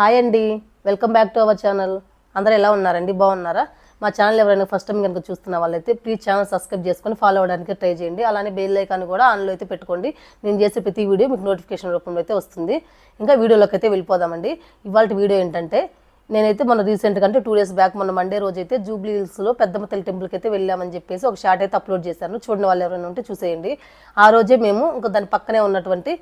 Hi అండి. Welcome back to our channel. అందరూ ఎలా ఉన్నారండి? బాగున్నారా? మా ఛానల్ ఎవరైనా ఫస్ట్ టైం కనుక చూస్తున్న వాళ్ళైతే ప్లీజ్ ఛానల్ సబ్స్క్రైబ్ చేసుకొని ఫాలో అవ్వడానికి ట్రై చేయండి. అలానే బెల్ ఐకాన్ కూడా ఆన్లో అయితే పెట్టుకోండి. నేను చేసే ప్రతి వీడియో మీకు నోటిఫికేషన్ రూపంలో అయితే వస్తుంది. ఇంకా వీడియోలోకి అయితే వెళ్ళిపోదామండి. ఇవాళ వీడియో ఏంటంటే నేనైతే మన రీసెంట్గా అంటే టూ డేస్ బ్యాక్ మొన్న మండే రోజు అయితే జూబ్లీ హిల్స్లో పెద్దమ్మ తల్లి టెంపుల్కి అయితే వెళ్ళామని చెప్పేసి ఒక షార్ట్ అయితే అప్లోడ్ చేశాను. చూడని వాళ్ళు ఎవరైనా ఉంటే చూసేయండి. ఆ రోజే మేము ఇంకా దాని పక్కనే ఉన్నటువంటి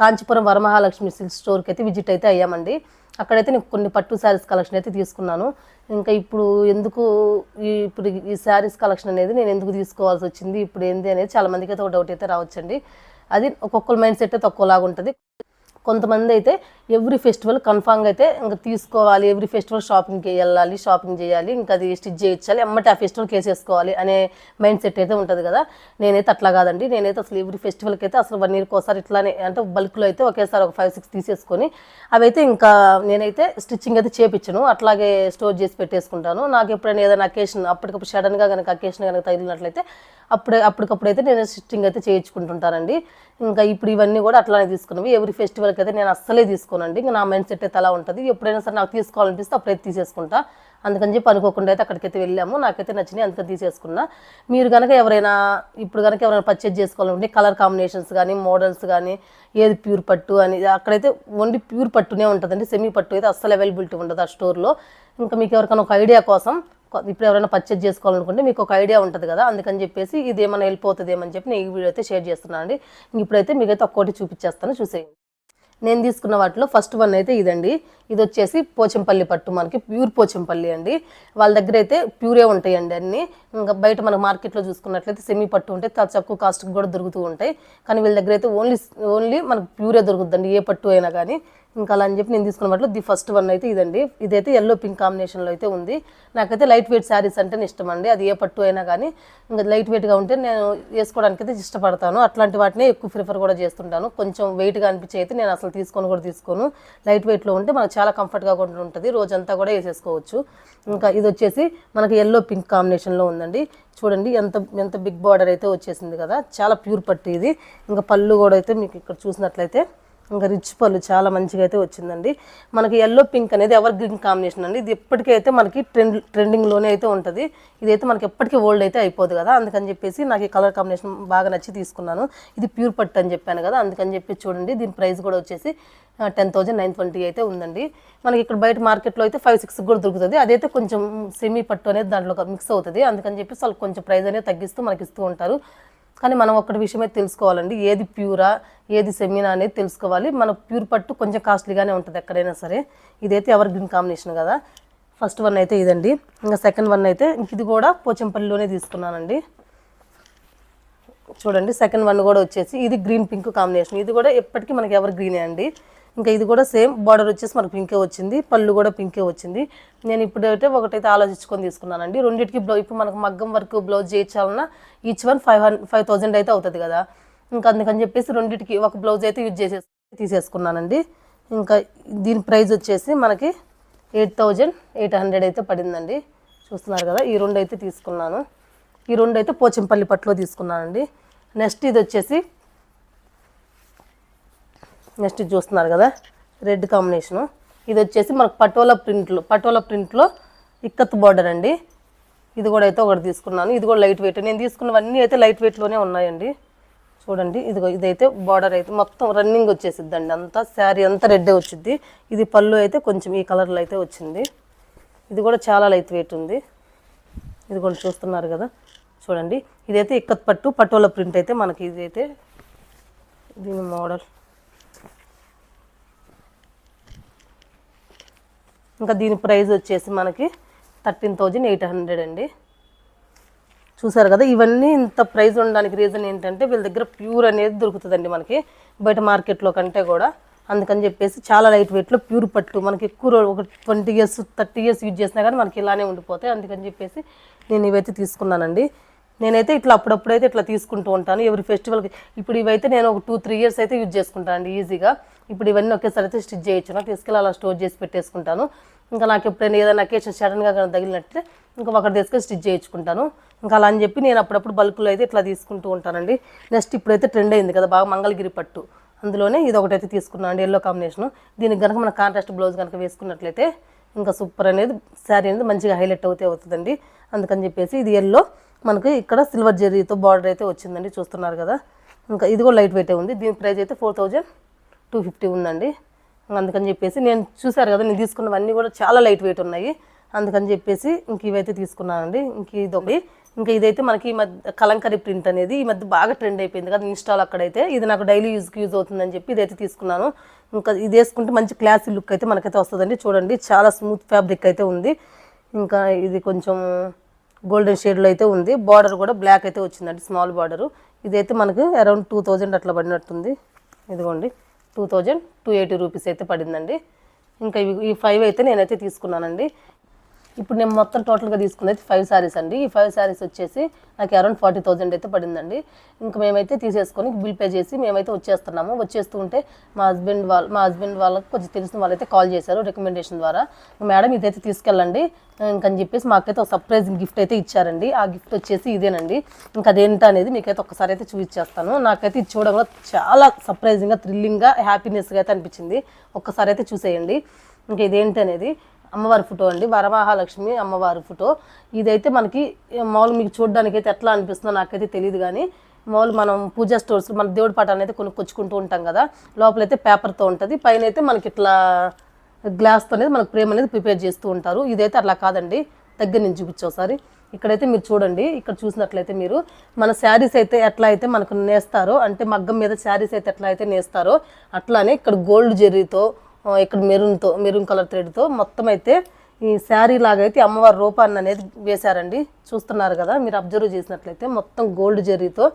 కాంచీపురం వరమహాలక్ష్మి సిల్క్ స్టోర్కి అయితే విజిట్ అయితే అయ్యామండి. అక్కడైతే నేను కొన్ని పట్టు శారీస్ కలెక్షన్ అయితే తీసుకున్నాను. ఇంకా ఇప్పుడు ఎందుకు ఈ ఇప్పుడు ఈ శారీస్ కలెక్షన్ అనేది నేను ఎందుకు తీసుకోవాల్సి వచ్చింది ఇప్పుడు ఏంది అనేది చాలా మందికి అయితే ఒక డౌట్ అయితే రావచ్చండి. అది ఒక్కొక్కరు మైండ్ సెట్ అయితే ఒక్కోలాగా ఉంటుంది. కొంతమంది అయితే ఎవ్రీ ఫెస్టివల్ కన్ఫామ్గా అయితే ఇంకా తీసుకోవాలి ఎవ్రీ ఫెస్టివల్ షాపింగ్కి వెళ్ళాలి షాపింగ్ చేయాలి ఇంకా అది స్టిచ్ చేయించాలి ఎమ్మటి ఆ ఫెస్టివల్కి వేసేసుకోవాలి అనే మైండ్ సెట్ అయితే ఉంటుంది కదా. నేనైతే అట్లా కాదండి. నేనైతే అసలు ఎవ్రీ ఫెస్టివల్కి అయితే అసలు వన్ ఇయర్కి ఒకసారి ఇట్లానే అంటే బల్క్లో అయితే ఒకేసారి ఒక ఫైవ్ సిక్స్ తీసేసుకొని అవైతే ఇంకా నేనైతే స్టిచ్చింగ్ అయితే చేపించను. అట్లాగే స్టోర్ చేసి పెట్టేసుకుంటాను. నాకు ఎప్పుడైనా ఏదైనా అకేషన్ అప్పటికప్పుడు సడన్గా కనుక అకేషన్ కనుక తగిలినట్లయితే అప్పుడే అప్పటికప్పుడు అయితే నేను స్టిచ్చింగ్ అయితే చేయించుకుంటుంటానండి. ఇంకా ఇప్పుడు ఇవన్నీ కూడా అట్లానే తీసుకున్నవి ఎవరి ఫెస్టివల్కి అయితే నేను అస్సలే తీసుకోనండి. ఇంకా నా మైండ్ సెట్ అయితే అలా ఉంటుంది. ఎప్పుడైనా సరే నాకు తీసుకోవాలనిపిస్తే అప్పుడైతే తీసేసుకుంటా. అందుకని చెప్పి అనుకోకుండా అయితే అక్కడికైతే వెళ్ళాము. నాకైతే నచ్చినాయి అందుకని తీసేసుకున్నా. మీరు కనుక ఎవరైనా ఇప్పుడు కనుక ఎవరైనా పర్చేజ్ చేసుకోవాలంటే కలర్ కాంబినేషన్స్ కానీ మోడల్స్ కానీ ఏది ప్యూర్ పట్టు అని అక్కడైతే ఓన్లీ ప్యూర్ పట్టునే ఉంటుందండి. సెమీ పట్టు అయితే అస్సలు అవైలబిలిటీ ఉండదు ఆ స్టోర్లో ఇంకా మీకు ఎవరికైనా ఒక ఐడియా కోసం ఇప్పుడు ఎవరైనా పర్చేజ్ చేసుకోవాలనుకుంటే మీకు ఒక ఐడియా ఉంటుంది కదా అందుకని చెప్పేసి ఇది ఏమైనా వెళ్ళిపోతుందేమని చెప్పి నేను ఈ వీడియో అయితే షేర్ చేస్తున్నాను అండి ఇప్పుడైతే మీకైతే ఒక్కోటి చూపించేస్తాను చూసేయండి. నేను తీసుకున్న వాటిలో ఫస్ట్ వన్ అయితే ఇదండి. ఇది వచ్చేసి పోచంపల్లి పట్టు మనకి ప్యూర్ పోచంపల్లి అండి. వాళ్ళ దగ్గర అయితే ప్యూరే ఉంటాయండి అన్నీ. ఇంకా బయట మన మార్కెట్లో చూసుకున్నట్లయితే సెమీ పట్టు ఉంటాయి చాలా తక్కువ కాస్ట్కి కూడా దొరుకుతూ ఉంటాయి. కానీ వీళ్ళ దగ్గర అయితే ఓన్లీ ఓన్లీ మనకు ప్యూరే దొరుకుతుందండి ఏ పట్టు అయినా కానీ. ఇంకా అలా అని చెప్పి నేను తీసుకున్న వాటిలో ది ఫస్ట్ వన్ అయితే ఇదండి. ఇదైతే ఎల్లో పింక్ కాంబినేషన్లో అయితే ఉంది. నాకైతే లైట్ వెయిట్ శారీస్ అంటే ఇష్టం అండి అది ఏ పట్టు అయినా కానీ ఇంకా లైట్ వెయిట్గా ఉంటే నేను వేసుకోవడానికి అయితే ఇష్టపడతాను. అట్లాంటి వాటినే ఎక్కువ ప్రిఫర్ కూడా చేస్తుంటాను. కొంచెం వెయిట్గా అనిపించి అయితే నేను అసలు తీసుకొని కూడా తీసుకోను. లైట్ వెయిట్లో ఉంటే మనకు చాలా కంఫర్ట్గా కూడా ఉంటుంది. రోజంతా కూడా వేసేసుకోవచ్చు. ఇంకా ఇది వచ్చేసి మనకి ఎల్లో పింక్ కాంబినేషన్లో ఉందండి. చూడండి ఎంత ఎంత బిగ్ బార్డర్ అయితే వచ్చేసింది కదా. చాలా ప్యూర్ పట్టు ఇది. ఇంకా పళ్ళు కూడా అయితే మీకు ఇక్కడ చూసినట్లయితే ఇంకా రిచ్ పళ్ళు చాలా మంచిగా అయితే వచ్చిందండి. మనకి ఎల్లో పింక్ అనేది ఎవర్ గ్రీన్ కాంబినేషన్ అండి. ఇది ఎప్పటికైతే మనకి ట్రెండ్ ట్రెండింగ్లోనే అయితే ఉంటుంది. ఇదైతే మనకి ఎప్పటికీ ఓల్డ్ అయితే అయిపోదు కదా. అందుకని చెప్పేసి నాకు ఈ కలర్ కాంబినేషన్ బాగా నచ్చి తీసుకున్నాను. ఇది ప్యూర్ పట్టు అని చెప్పాను కదా. అందుకని చెప్పి చూడండి. దీని ప్రైస్ కూడా వచ్చేసి టెన్ థౌజండ్ నైన్ ట్వంటీ అయితే ఉందండి. మనకి ఇక్కడ బయట మార్కెట్లో అయితే ఫైవ్ సిక్స్ కూడా దొరుకుతుంది. అదైతే కొంచెం సెమీ పట్టు అనేది దాంట్లో మిక్స్ అవుతుంది. అందుకని చెప్పేసి వాళ్ళు కొంచెం ప్రైస్ అనేది తగ్గిస్తూ మనకి ఇస్తూ ఉంటారు. కానీ మనం ఒక్కటి విషయమే తెలుసుకోవాలండి. ఏది ప్యూరా ఏది సెమీనా అనేది తెలుసుకోవాలి. మన ప్యూర్ పట్టు కొంచెం కాస్ట్లీగానే ఉంటుంది ఎక్కడైనా సరే. ఇదైతే ఎవర్ గ్రీన్ కాంబినేషన్ కదా. ఫస్ట్ వన్ అయితే ఇదండి. ఇంకా సెకండ్ వన్ అయితే ఇది కూడా పోచంపల్లిలోనే తీసుకున్నానండి. చూడండి సెకండ్ వన్ కూడా వచ్చేసి ఇది గ్రీన్ పింక్ కాంబినేషన్ ఇది కూడా ఎప్పటికీ మనకి ఎవర్ గ్రీనే అండి. ఇంకా ఇది కూడా సేమ్ బార్డర్ వచ్చేసి మనకు పింకే వచ్చింది. పళ్ళు కూడా పింకే వచ్చింది. నేను ఇప్పుడైతే ఒకటైతే ఆలోచించుకొని తీసుకున్నానండి. రెండింటికి బ్లౌ ఇప్పుడు మనకు మగ్గం work blouse చేయించాలన్నా each one five hundred five thousand అయితే అవుతుంది కదా. ఇంకా అందుకని చెప్పేసి రెండింటికి ఒక బ్లౌజ్ అయితే యూజ్ చేసే తీసేసుకున్నానండి. ఇంకా దీని ప్రైస్ వచ్చేసి మనకి ఎయిట్ థౌజండ్ ఎయిట్ హండ్రెడ్ అయితే పడిందండి. చూస్తున్నారు కదా ఈ రెండు అయితే తీసుకున్నాను. ఈ రెండు అయితే పోచంపల్లి పట్టులో తీసుకున్నానండి. నెక్స్ట్ ఇది వచ్చేసి నెక్స్ట్ ఇది చూస్తున్నారు కదా రెడ్ కాంబినేషను ఇది వచ్చేసి మనకు పటోలా ప్రింట్లో పటోలా ప్రింట్లో ఇక్కత్ బార్డర్ అండి. ఇది కూడా అయితే ఒకటి తీసుకున్నాను. ఇది కూడా లైట్ వెయిట్ నేను తీసుకున్నవన్నీ అయితే లైట్ వెయిట్లోనే ఉన్నాయండి. చూడండి ఇదిగో ఇదైతే బార్డర్ అయితే మొత్తం రన్నింగ్ వచ్చేసిద్దండి. అంతా శారీ అంతా రెడ్డే వచ్చింది ఇది పళ్ళు అయితే కొంచెం ఈ కలర్లో అయితే వచ్చింది. ఇది కూడా చాలా లైట్ వెయిట్ ఉంది. ఇది కూడా చూస్తున్నారు కదా. చూడండి ఇదైతే ఇక్కత్ పట్టు పటోల ప్రింట్ అయితే మనకి ఇదైతే దీని మోడల్ ఇంకా దీని ప్రైస్ వచ్చేసి మనకి థర్టీన్ థౌజండ్ ఎయిట్ హండ్రెడ్ అండి. చూసారు కదా ఇవన్నీ ఇంత ప్రైస్ ఉండడానికి రీజన్ ఏంటంటే వీళ్ళ దగ్గర ప్యూర్ అనేది దొరుకుతుందండి మనకి బయట మార్కెట్లో కంటే కూడా. అందుకని చెప్పేసి చాలా లైట్ వెయిట్లో ప్యూర్ పట్టు. మనకి ఎక్కువ ఒక twenty years thirty years use చేసినా కానీ మనకి ఇలానే ఉండిపోతాయి. అందుకని చెప్పేసి నేను ఇవైతే తీసుకున్నానండి. నేనైతే ఇట్లా అప్పుడప్పుడైతే ఇట్లా తీసుకుంటూ ఉంటాను. ఎవరి ఫెస్టివల్కి ఇప్పుడు ఇవైతే నేను ఒక టూ త్రీ ఇయర్స్ అయితే యూజ్ చేసుకుంటాను అండి ఈజీగా ఇప్పుడు ఇవన్నీ ఒకేసారి అయితే స్టిచ్ చేయొచ్చు నాకు తీసుకెళ్ళి అలా స్టోర్ చేసి పెట్టేసుకుంటాను. ఇంకా నాకు ఎప్పుడైనా ఏదైనా అకేషన్ సడన్గా కానీ తగిలినట్టే ఇంకా ఒకటి తీసుకొని స్టిచ్ చేయించుకుంటాను. ఇంకా అలా అని చెప్పి నేను అప్పుడప్పుడు బల్క్లో అయితే ఇట్లా తీసుకుంటూ ఉంటానండి. నెక్స్ట్ ఇప్పుడైతే ట్రెండ్ అయింది కదా బాగా మంగళగిరి పట్టు. అందులోనే ఇది ఒకటైతే తీసుకున్నాను అండి ఎల్లో కాంబినేషన్ దీనికి కనుక మన కాంట్రాస్ట్ బ్లౌజ్ కనుక వేసుకున్నట్లయితే ఇంకా సూపర్ అనేది శారీ అనేది మంచిగా హైలైట్ అవుతే అవుతుందండి. అందుకని చెప్పేసి ఇది ఎల్లో మనకి ఇక్కడ సిల్వర్ జెర్రీతో బార్డర్ అయితే వచ్చిందండి చూస్తున్నారు కదా. ఇంకా ఇది కూడా లైట్ వెయిటే ఉంది. దీని ప్రైస్ అయితే ఫోర్ థౌజండ్ టూ ఫిఫ్టీ ఉందండి. అందుకని చెప్పేసి నేను చూశారు కదా నేను తీసుకున్నవన్నీ కూడా చాలా లైట్ వెయిట్ ఉన్నాయి. అందుకని చెప్పేసి ఇంక ఇవైతే తీసుకున్నానండి. ఇంక ఇది ఒకటి ఇంకా ఇదైతే మనకి ఈ మధ్య కలంకరీ ప్రింట్ అనేది ఈ మధ్య బాగా ట్రెండ్ అయిపోయింది కదా ఇన్స్టాల్ అక్కడైతే. ఇది నాకు డైలీ యూజ్కి యూజ్ అవుతుందని చెప్పి ఇదైతే తీసుకున్నాను. ఇంకా ఇది వేసుకుంటే మంచి క్లాసీ లుక్ అయితే మనకైతే వస్తుందండి. చూడండి చాలా స్మూత్ ఫ్యాబ్రిక్ అయితే ఉంది. ఇంకా ఇది కొంచెం గోల్డెన్ షేడ్లో అయితే ఉంది. బార్డర్ కూడా బ్లాక్ అయితే వచ్చిందండి స్మాల్ బార్డరు ఇదైతే మనకు అరౌండ్ టూ థౌజండ్ అట్లా పడినట్టుంది. ఇదిగోండి two thousand two eighty rupees అయితే పడిందండి. ఇంకా ఇవి ఈ ఫైవ్ అయితే నేనైతే తీసుకున్నానండి. ఇప్పుడు నేను మొత్తం టోటల్గా తీసుకున్నది ఫైవ్ శారీస్ అండి. ఈ ఫైవ్ శారీస్ వచ్చేసి నాకు అరౌండ్ ఫార్టీ థౌజండ్ అయితే పడిందండి. ఇంకా మేమైతే తీసేసుకొని బిల్ పే చేసి మేమైతే వచ్చేస్తున్నాము. వచ్చేస్తూ ఉంటే మా హస్బెండ్ వాళ్ళ మా హస్బెండ్ వాళ్ళకి కొంచెం తెలిసిన వాళ్ళైతే కాల్ చేశారు రికమెండేషన్ ద్వారా. మేడం ఇదైతే తీసుకెళ్ళండి. ఇంకని చెప్పేసి మాకైతే ఒక సర్ప్రైజ్ గిఫ్ట్ అయితే ఇచ్చారండి. ఆ గిఫ్ట్ వచ్చేసి ఇదేనండి. ఇంకా అదేంటి అనేది మీకైతే ఒక్కసారి అయితే చూపించేస్తాను నాకైతే ఇది చూడడంలో చాలా సర్ప్రైజింగ్గా థ్రిల్లింగ్గా హ్యాపీనెస్గా అయితే అనిపించింది. ఒక్కసారి అయితే చూసేయండి. ఇంకా ఇదేంటి అనేది అమ్మవారి ఫోటో అండి. వరమహాలక్ష్మి అమ్మవారి ఫోటో. ఇదైతే మనకి మామూలు మీకు చూడడానికి అయితే ఎట్లా అనిపిస్తుందో నాకైతే తెలియదు కానీ మామూలు మనం పూజా స్టోర్స్ మన దేవుడి పాఠాన్ని అయితే కొనుక్కొచ్చుకుంటూ ఉంటాం కదా లోపలైతే పేపర్తో ఉంటుంది. పైన అయితే మనకి ఇట్లా గ్లాస్తో అనేది మనకు ప్రేమ అనేది ప్రిపేర్ చేస్తూ ఉంటారు. ఇదైతే అట్లా కాదండి. దగ్గర నుంచి చూపించు ఒకసారి ఇక్కడైతే మీరు చూడండి. ఇక్కడ చూసినట్లయితే మీరు మన శారీస్ అయితే ఎట్లా అయితే మనకు నేస్తారో అంటే మగ్గం మీద శారీస్ అయితే ఎట్లా అయితే నేస్తారో అట్లానే ఇక్కడ గోల్డ్ జెర్రీతో ఇక్కడ మెరూన్తో మెరూన్ కలర్ థ్రెడ్తో మొత్తం అయితే ఈ శారీ లాగా అయితే అమ్మవారి రూపాన్ని అనేది వేశారండి. చూస్తున్నారు కదా మీరు అబ్జర్వ్ చేసినట్లయితే మొత్తం గోల్డ్ జెర్రీతో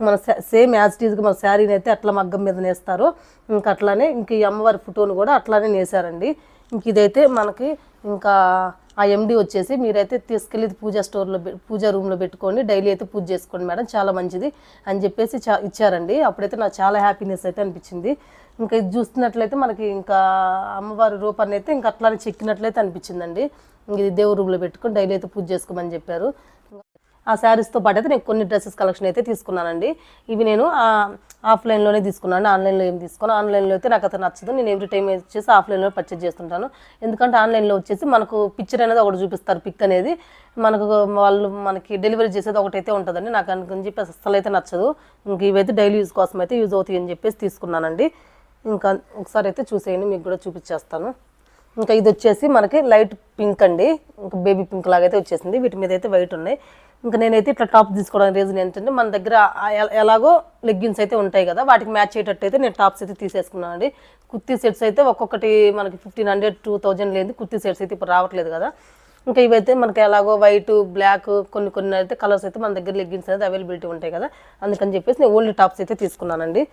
మన సేమ్ యాజ్ టీజ్గా మన శారీని అయితే అట్లా మగ్గం మీద నేస్తారు. ఇంకా అట్లానే ఇంక ఈ అమ్మవారి ఫోటోను కూడా అట్లానే నేసారండి ఇంక ఇదైతే మనకి ఇంకా ఆ ఎండి వచ్చేసి మీరైతే తీసుకెళ్ళి పూజా స్టోర్లో పూజా రూమ్లో పెట్టుకోండి. డైలీ అయితే పూజ చేసుకోండి మేడం చాలా మంచిది అని చెప్పేసి చా ఇచ్చారండి. అప్పుడైతే నాకు చాలా హ్యాపీనెస్ అయితే అనిపించింది. ఇంకా ఇది చూస్తున్నట్లయితే మనకి ఇంకా అమ్మవారి రూపాన్ని అయితే ఇంకా అట్లానే చెక్కినట్లయితే అనిపించిందండి. ఇంక ఇది దేవుడి రూమ్లో పెట్టుకొని డైలీ అయితే పూజ చేసుకోమని చెప్పారు. ఆ శారీస్తో పాటు అయితే నేను కొన్ని డ్రెస్సెస్ కలెక్షన్ అయితే తీసుకున్నానండి. ఇవి నేను ఆఫ్లైన్లోనే తీసుకున్నాను. ఆన్లైన్లో ఏం తీసుకున్నాను ఆన్లైన్లో అయితే నాకు అతను నచ్చదు. నేను ఎవ్రీ టైం వచ్చేసి ఆఫ్లైన్లో పర్చేజ్ చేస్తుంటాను. ఎందుకంటే ఆన్లైన్లో వచ్చేసి మనకు పిక్చర్ అనేది ఒకటి చూపిస్తారు పిక్ అనేది. మనకు వాళ్ళు మనకి డెలివరీ చేసేది ఒకటైతే ఉంటుందండి. నాకు అనుకుని చెప్పి అసలు అయితే నచ్చదు. ఇంక ఇవైతే డైలీ యూజ్ కోసం అయితే యూజ్ అవుతాయి అని చెప్పేసి తీసుకున్నానండి. ఇంకా ఒకసారి అయితే చూసేయండి మీకు కూడా చూపించేస్తాను. ఇంకా ఇది వచ్చేసి మనకి లైట్ పింక్ అండి. ఇంకా బేబీ పింక్ లాగైతే వచ్చేసింది. వీటి మీద అయితే వైట్ ఉన్నాయి. ఇంకా నేనైతే ఇట్లా టాప్ తీసుకోవడానికి రీజన్ ఏంటంటే మన దగ్గర ఎలాగో లెగ్గిన్స్ అయితే ఉంటాయి కదా వాటికి మ్యాచ్ అయ్యేటట్టు అయితే నేను టాప్స్ అయితే తీసేసుకున్నానండి. కుర్తీ సెట్స్ అయితే ఒక్కొక్కటి మనకి ఫిఫ్టీన్ హండ్రెడ్ టూ థౌజండ్ లేదు కుర్తీ సెట్స్ అయితే ఇప్పుడు రావట్లేదు కదా. ఇంకా ఇవైతే మనకి ఎలాగో వైట్ బ్లాక్ కొన్ని కొన్ని అయితే కలర్స్ అయితే మన దగ్గర లెగ్గిన్స్ అయితే అవైలబిలిటీ ఉంటాయి కదా అందుకని చెప్పేసి నేను ఓన్లీ టాప్స్ అయితే తీసుకున్నానండి.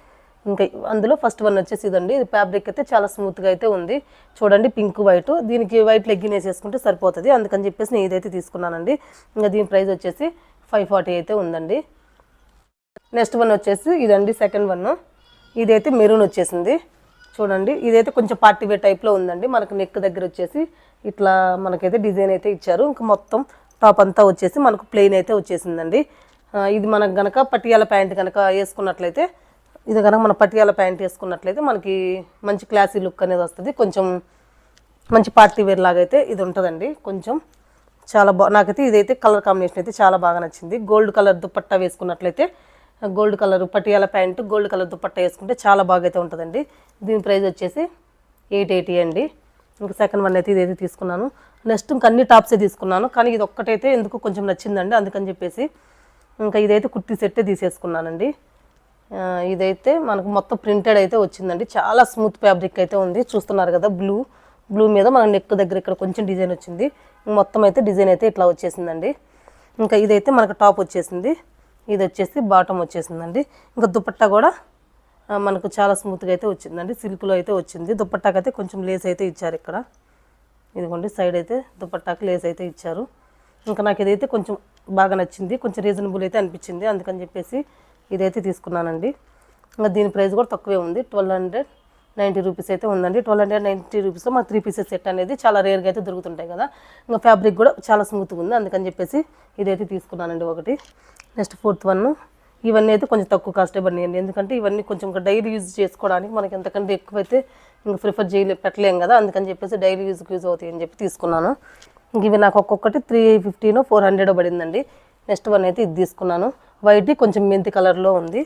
ఇంకా అందులో ఫస్ట్ వన్ వచ్చేసి ఇదండి ఇది ఫ్యాబ్రిక్ అయితే చాలా స్మూత్గా అయితే ఉంది. చూడండి పింక్ వైట్ దీనికి వైట్ లెగ్గిన్ వేసేసుకుంటే సరిపోతుంది. అందుకని చెప్పేసి నేను ఇదైతే తీసుకున్నానండి. ఇంకా దీని ప్రైస్ వచ్చేసి ఫైవ్ ఫార్టీ అయితే ఉందండి. నెక్స్ట్ వన్ వచ్చేసి ఇదండి సెకండ్ వన్ ఇదైతే మెరూన్ వచ్చేసింది. చూడండి ఇదైతే కొంచెం పార్టీ వేర్ టైప్లో ఉందండి. మనకు నెక్ దగ్గర వచ్చేసి ఇట్లా మనకైతే డిజైన్ అయితే ఇచ్చారు. ఇంకా మొత్తం టాప్ అంతా వచ్చేసి మనకు ప్లెయిన్ అయితే వచ్చేసిందండి. ఇది మనకు గనక పటియాల ప్యాంట్ కనుక వేసుకున్నట్లయితే ఇది కనుక మన పటియాల ప్యాంట్ వేసుకున్నట్లయితే మనకి మంచి క్లాసీ లుక్ అనేది వస్తుంది. కొంచెం మంచి పార్టీ వేర్ లాగా అయితే ఇది ఉంటుందండి. కొంచెం చాలా బా నాకైతే ఇదైతే కలర్ కాంబినేషన్ అయితే చాలా బాగా నచ్చింది. గోల్డ్ కలర్ దుపట్టా వేసుకున్నట్లయితే gold colour Patiala pant gold colour dupatta వేసుకుంటే చాలా బాగా అయితే ఉంటుందండి. దీని ప్రైస్ వచ్చేసి ఎయిట్ ఎయిటీ అండి. ఇంకా సెకండ్ వన్ అయితే ఇదైతే తీసుకున్నాను. నెక్స్ట్ ఇంకా అన్ని టాప్సే తీసుకున్నాను. కానీ ఇది ఒక్కటైతే ఎందుకు కొంచెం నచ్చిందండి. అందుకని చెప్పేసి ఇంకా ఇదైతే కుర్తీ సెట్టే తీసేసుకున్నానండి. ఇదైతే మనకు మొత్తం ప్రింటెడ్ అయితే వచ్చిందండి. చాలా స్మూత్ ఫ్యాబ్రిక్ అయితే ఉంది. చూస్తున్నారు కదా బ్లూ బ్లూ మీద మన నెక్ దగ్గర ఇక్కడ కొంచెం డిజైన్ వచ్చింది. మొత్తం అయితే డిజైన్ అయితే ఇట్లా వచ్చేసిందండి. ఇంకా ఇదైతే మనకు టాప్ వచ్చేసింది. ఇది వచ్చేసి బాటమ్ వచ్చేసిందండి. ఇంకా దుపట్టా కూడా మనకు చాలా స్మూత్గా అయితే వచ్చిందండి. సిల్క్లో అయితే వచ్చింది. దుపట్టాకి అయితే కొంచెం లేస్ అయితే ఇచ్చారు ఇక్కడ. ఇదిగోండి సైడ్ అయితే దుపట్టాకి లేస్ అయితే ఇచ్చారు. ఇంకా నాకు ఇదైతే కొంచెం బాగా నచ్చింది. కొంచెం రీజనబుల్ అయితే అనిపించింది. అందుకని చెప్పేసి ఇదైతే తీసుకున్నానండి. ఇంకా దీని ప్రైస్ కూడా తక్కువే ఉంది. ట్వెల్వ్ హండ్రెడ్ నైంటీ రూపీస్ అయితే ఉందండి. ట్వెల్వ్ హండ్రెడ్ నైంటీ రూపీస్లో మా త్రీ పీసెస్ సెట్ అనేది చాలా రేర్గా అయితే దొరుకుతుంటాయి కదా. ఇంకా ఫ్యాబ్రిక్ కూడా చాలా స్మూత్గా ఉంది. అందుకని చెప్పేసి ఇదైతే తీసుకున్నానండి ఒకటి. Next fourth one. ఇవన్నీ అయితే కొంచెం తక్కువ కాస్ట్ పడినాయండి. ఎందుకంటే ఇవన్నీ కొంచెం డైలీ యూజ్ చేసుకోవడానికి మనకి ఎంతకంటే ఎక్కువైతే ఇంకా ప్రిఫర్ చేయలే పెట్టలేం కదా. అందుకని చెప్పేసి డైలీ యూజ్కి యూజ్ అవుతాయి అని చెప్పి తీసుకున్నాను. ఇంక ఇవి నాకు ఒక్కొక్కటి త్రీ ఫిఫ్టీనో ఫోర్ హండ్రెడ్ పడిందండి. నెక్స్ట్ వన్ అయితే ఇది తీసుకున్నాను. వైట్ కొంచెం మెంతి కలర్లో ఉంది.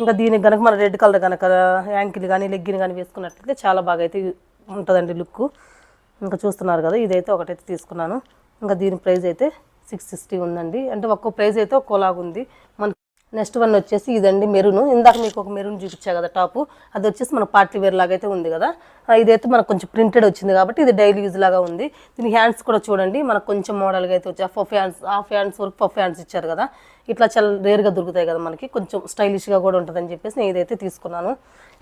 ఇంకా దీనికి కనుక మన రెడ్ కలర్ కనుక యాంకిల్ కానీ లెగ్గిన్ కానీ వేసుకున్నట్లయితే చాలా బాగా అయితే ఉంటుందండి లుక్. ఇంకా చూస్తున్నారు కదా ఇదైతే ఒకటైతే తీసుకున్నాను. ఇంకా దీని ప్రైస్ అయితే సిక్స్ సిక్స్టీ ఉందండి. అంటే ఒక్కో ప్రైస్ అయితే ఒక్కోలాగా ఉంది మన నెక్స్ట్ వన్ వచ్చేసి ఇదండి మెరూన్. ఇందాక మీకు ఒక మెరూన్ చూపించా కదా టాపు. అది వచ్చేసి మన పార్టీ వేర్ లాగా అయితే ఉంది కదా. ఇదైతే మనకు కొంచెం ప్రింటెడ్ వచ్చింది కాబట్టి ఇది డైలీ యూజ్ లాగా ఉంది. దీని హ్యాండ్స్ కూడా చూడండి మనకు కొంచెం మోడల్గా అయితే వచ్చి పఫ్ హ్యాండ్స్ హాఫ్ హ్యాండ్స్ వరకు పఫ్ హ్యాండ్స్ ఇచ్చారు కదా. ఇట్లా చాలా రేర్గా దొరుకుతాయి కదా మనకి. కొంచెం స్టైలిష్గా కూడా ఉంటుందని చెప్పేసి నేను ఇదైతే తీసుకున్నాను.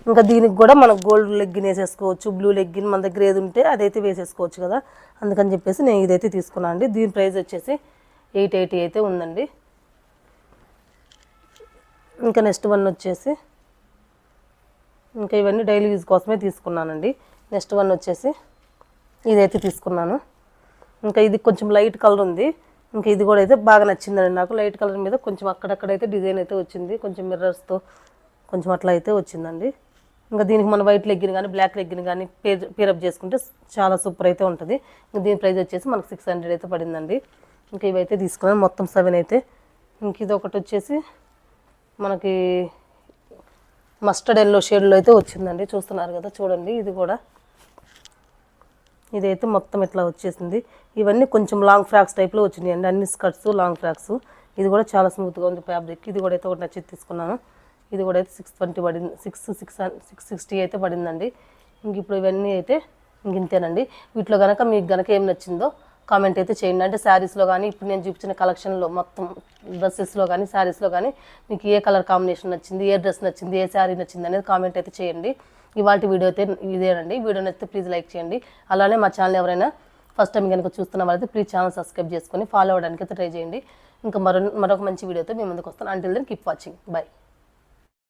ఇంకా దీనికి కూడా మనం గోల్డ్ లెగ్గిన్ వేసేసుకోవచ్చు బ్లూ లెగ్గిన్ మన దగ్గర ఏది ఉంటే అదైతే వేసేసుకోవచ్చు కదా. అందుకని చెప్పేసి నేను ఇదైతే తీసుకున్నాను అండి. దీని ప్రైస్ వచ్చేసి ఎయిట్ ఎయిటీ అయితే ఉందండి. ఇంకా నెక్స్ట్ వన్ వచ్చేసి ఇంకా ఇవన్నీ డైలీ యూజ్ కోసమే తీసుకున్నానండి. నెక్స్ట్ వన్ వచ్చేసి ఇదైతే తీసుకున్నాను. ఇంకా ఇది కొంచెం లైట్ కలర్ ఉంది. ఇంకా ఇది కూడా అయితే బాగా నచ్చిందండి నాకు. లైట్ కలర్ మీద కొంచెం అక్కడక్కడైతే డిజైన్ అయితే వచ్చింది. కొంచెం మిర్రర్స్తో కొంచెం అట్లా అయితే వచ్చిందండి. ఇంకా దీనికి మన వైట్ లెగ్గిన కానీ బ్లాక్ లెగ్గిన కానీ పేర్ పేరప్ చేసుకుంటే చాలా సూపర్ అయితే ఉంటుంది. ఇంకా దీని ప్రైస్ వచ్చేసి మనకు సిక్స్ హండ్రెడ్ అయితే పడిందండి. ఇంకా ఇవైతే తీసుకున్నాను. మొత్తం సెవెన్ అయితే. ఇంక ఇది ఒకటి వచ్చేసి మనకి మస్టర్డ్ ఎల్లో షేడ్లో అయితే వచ్చిందండి. చూస్తున్నారు కదా చూడండి ఇది కూడా. ఇదైతే మొత్తం ఇట్లా వచ్చేసింది. ఇవన్నీ కొంచెం లాంగ్ ఫ్రాక్స్ టైప్లో వచ్చినాయి అండి అన్ని స్కర్ట్స్ లాంగ్ ఫ్రాక్స్. ఇది కూడా చాలా స్మూత్గా ఉంది ఫ్యాబ్రిక్. ఇది కూడా అయితే ఒకటి నచ్చి తీసుకున్నాను. ఇది కూడా అయితే సిక్స్ ట్వంటీ పడింది సిక్స్ సిక్స్ సిక్స్ సిక్స్టీ అయితే పడిందండి. ఇంక ఇప్పుడు ఇవన్నీ అయితే ఇంక ఇంతేనండి. వీటిలో కనుక మీకు కనుక ఏం నచ్చిందో కామెంట్ అయితే చేయండి. అంటే శారీస్లో కానీ ఇప్పుడు నేను చూపించిన కలెక్షన్లో మొత్తం డ్రెస్సెస్లో కానీ శారీస్లో కానీ మీకు ఏ కలర్ కాంబినేషన్ నచ్చింది ఏ డ్రెస్ నచ్చింది ఏ శారీ నచ్చింది అనేది కామెంట్ అయితే చేయండి. ఇవాళ వీడియో అయితే ఇదేనండి వీడియో నచ్చితే ప్లీజ్ లైక్ చేయండి. అలానే మా ఛానల్ ఎవరైనా ఫస్ట్ టైం కనుక చూస్తున్న వాళ్ళైతే ప్లీజ్ ఛానల్ సబ్స్క్రైబ్ చేసుకొని ఫాలో అవ్వడానికి అయితే ట్రై చేయండి. ఇంకా మరో మరొక మంచి వీడియోతో మేము ముందుకు వస్తాను. Until then keep watching bye